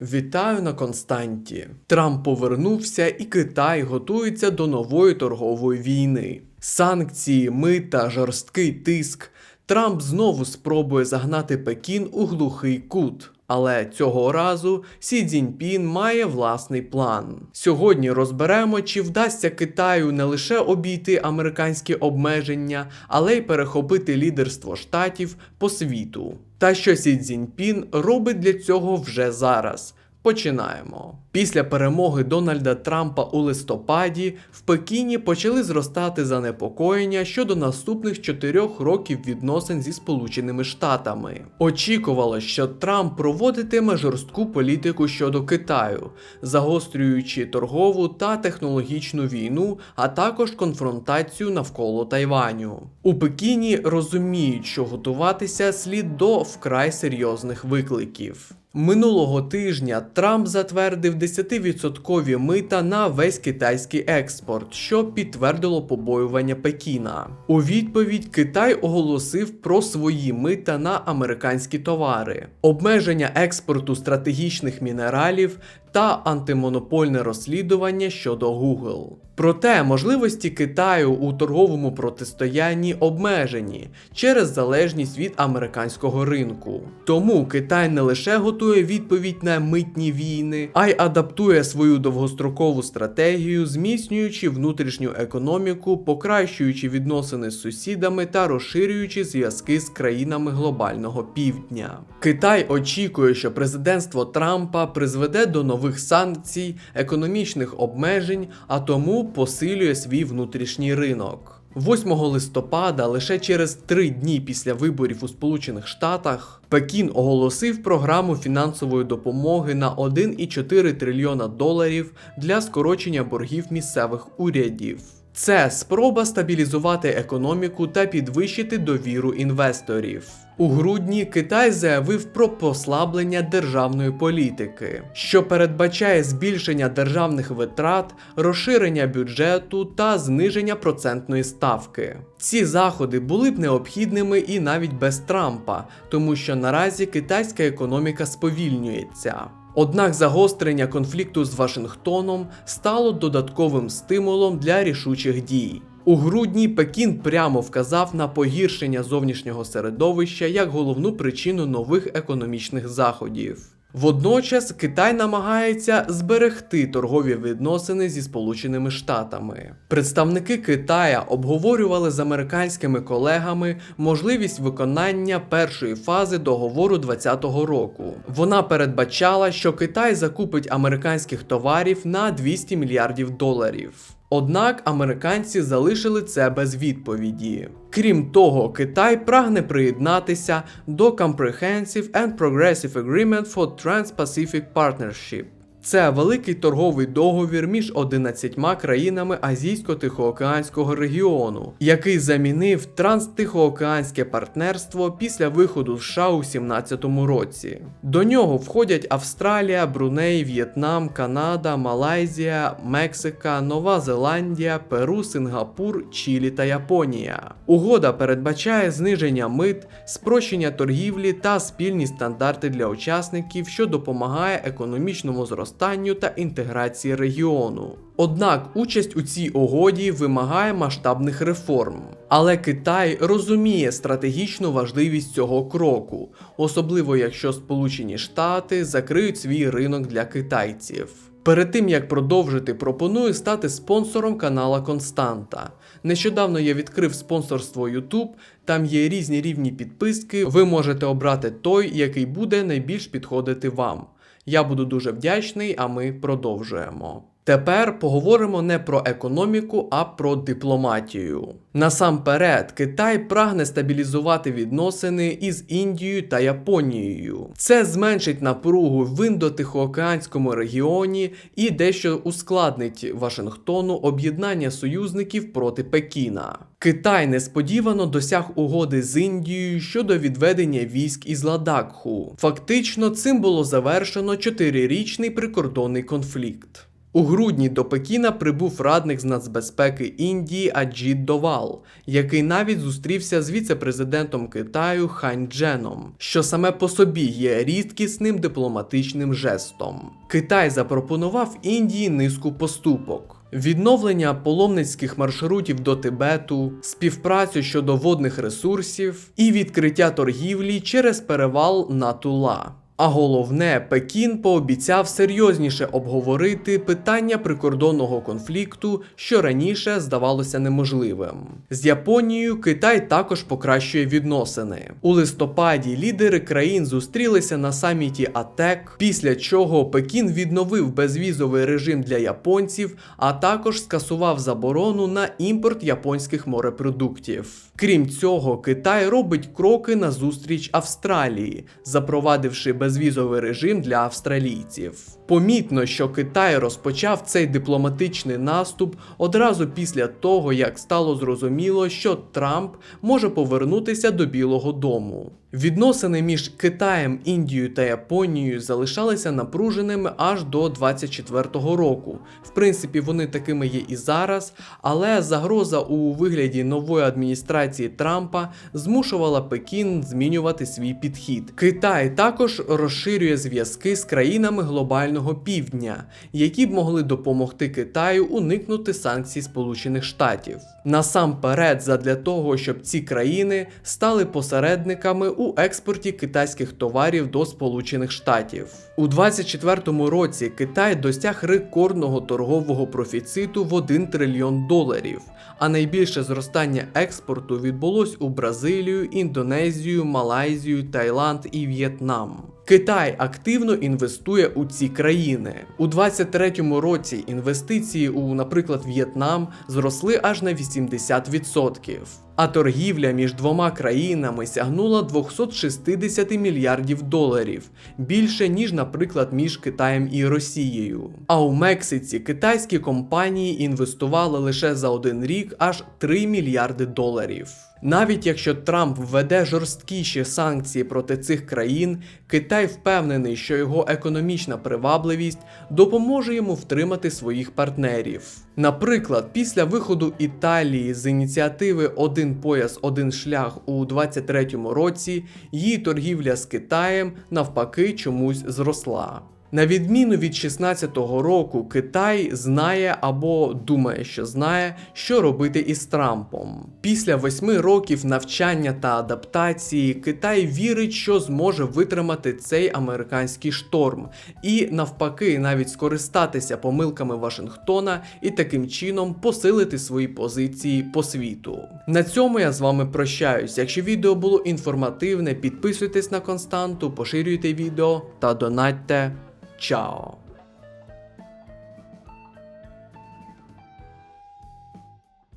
Вітаю на Константі. Трамп повернувся, і Китай готується до нової торгової війни. Санкції, мита, жорсткий тиск. Трамп знову спробує загнати Пекін у глухий кут. Але цього разу Сі Цзіньпін має власний план. Сьогодні розберемо, чи вдасться Китаю не лише обійти американські обмеження, але й перехопити лідерство штатів по світу. Та що Сі Цзіньпін робить для цього вже зараз. Починаємо. Після перемоги Дональда Трампа у листопаді в Пекіні почали зростати занепокоєння щодо наступних чотирьох років відносин зі Сполученими Штатами. Очікувалось, що Трамп проводитиме жорстку політику щодо Китаю, загострюючи торгову та технологічну війну, а також конфронтацію навколо Тайваню. У Пекіні розуміють, що готуватися слід до вкрай серйозних викликів. Минулого тижня Трамп затвердив 10% мита на весь китайський експорт, що підтвердило побоювання Пекіна. У відповідь Китай оголосив про свої мита на американські товари, обмеження експорту стратегічних мінералів та антимонопольне розслідування щодо Google. Проте можливості Китаю у торговому протистоянні обмежені через залежність від американського ринку. Тому Китай не лише готує відповідь на митні війни, а й адаптує свою довгострокову стратегію, зміцнюючи внутрішню економіку, покращуючи відносини з сусідами та розширюючи зв'язки з країнами глобального півдня. Китай очікує, що президентство Трампа призведе до нових санкцій, економічних обмежень, а тому посилює свій внутрішній ринок. 8 листопада, лише через три дні після виборів у Сполучених Штатах, Пекін оголосив програму фінансової допомоги на 1,4 трильйона доларів для скорочення боргів місцевих урядів. Це спроба стабілізувати економіку та підвищити довіру інвесторів. У грудні Китай заявив про послаблення державної політики, що передбачає збільшення державних витрат, розширення бюджету та зниження процентної ставки. Ці заходи були б необхідними і навіть без Трампа, тому що наразі китайська економіка сповільнюється. Однак загострення конфлікту з Вашингтоном стало додатковим стимулом для рішучих дій. У грудні Пекін прямо вказав на погіршення зовнішнього середовища як головну причину нових економічних заходів. Водночас Китай намагається зберегти торгові відносини зі Сполученими Штатами. Представники Китая обговорювали з американськими колегами можливість виконання першої фази договору 2020 року. Вона передбачала, що Китай закупить американських товарів на 200 мільярдів доларів. Однак американці залишили це без відповіді. Крім того, Китай прагне приєднатися до Comprehensive and Progressive Agreement for Trans-Pacific Partnership. Це великий торговий договір між 11 країнами Азійсько-Тихоокеанського регіону, який замінив Транстихоокеанське партнерство після виходу США у 2017 році. До нього входять Австралія, Бруней, В'єтнам, Канада, Малайзія, Мексика, Нова Зеландія, Перу, Сингапур, Чилі та Японія. Угода передбачає зниження мит, спрощення торгівлі та спільні стандарти для учасників, що допомагає економічному зростанню та інтеграції регіону. Однак участь у цій угоді вимагає масштабних реформ. Але Китай розуміє стратегічну важливість цього кроку, особливо якщо Сполучені Штати закриють свій ринок для китайців. Перед тим як продовжити, пропоную стати спонсором канала Константа. Нещодавно я відкрив спонсорство YouTube, там є різні рівні підписки. Ви можете обрати той, який буде найбільш підходити вам. Я буду дуже вдячний, а ми продовжуємо. Тепер поговоримо не про економіку, а про дипломатію. Насамперед, Китай прагне стабілізувати відносини із Індією та Японією. Це зменшить напругу в індотихоокеанському регіоні і дещо ускладнить Вашингтону об'єднання союзників проти Пекіна. Китай несподівано досяг угоди з Індією щодо відведення військ із Ладакху. Фактично, цим було завершено чотирирічний прикордонний конфлікт. У грудні до Пекіна прибув радник з нацбезпеки Індії Аджіт Довал, який навіть зустрівся з віце-президентом Китаю Хань Дженом, що саме по собі є рідкісним дипломатичним жестом. Китай запропонував Індії низку поступок. Відновлення паломницьких маршрутів до Тибету, співпрацю щодо водних ресурсів і відкриття торгівлі через перевал на Тула. А головне, Пекін пообіцяв серйозніше обговорити питання прикордонного конфлікту, що раніше здавалося неможливим. З Японією Китай також покращує відносини. У листопаді лідери країн зустрілися на саміті АТЕК, після чого Пекін відновив безвізовий режим для японців, а також скасував заборону на імпорт японських морепродуктів. Крім цього, Китай робить кроки на зустріч Австралії, запровадивши безвізовий режим для австралійців. Помітно, що Китай розпочав цей дипломатичний наступ одразу після того, як стало зрозуміло, що Трамп може повернутися до Білого Дому. Відносини між Китаєм, Індією та Японією залишалися напруженими аж до 24-го року. В принципі, вони такими є і зараз, але загроза у вигляді нової адміністрації Трампа змушувала Пекін змінювати свій підхід. Китай також розширює зв'язки з країнами глобального півдня, які б могли допомогти Китаю уникнути санкцій Сполучених Штатів. Насамперед, задля того, щоб ці країни стали посередниками у експорті китайських товарів до Сполучених Штатів. У 2024 році Китай досяг рекордного торгового профіциту в 1 трильйон доларів, а найбільше зростання експорту відбулось у Бразилію, Індонезію, Малайзію, Таїланд і В'єтнам. Китай активно інвестує у ці країни. У 2023 році інвестиції у, наприклад, В'єтнам зросли аж на 80%. А торгівля між двома країнами сягнула 260 мільярдів доларів, більше ніж, наприклад, між Китаєм і Росією. А у Мексиці китайські компанії інвестували лише за один рік аж 3 мільярди доларів. Навіть якщо Трамп введе жорсткіші санкції проти цих країн, Китай впевнений, що його економічна привабливість допоможе йому втримати своїх партнерів. Наприклад, після виходу Італії з ініціативи Один пояс, один шлях у 23-му році, її торгівля з Китаєм навпаки чомусь зросла. На відміну від 16-го року, Китай знає або думає, що знає, що робити із Трампом. Після восьми років навчання та адаптації Китай вірить, що зможе витримати цей американський шторм, і навпаки, навіть скористатися помилками Вашингтона і таким чином посилити свої позиції по світу. На цьому я з вами прощаюсь. Якщо відео було інформативне, підписуйтесь на константу, поширюйте відео та донатьте. 叫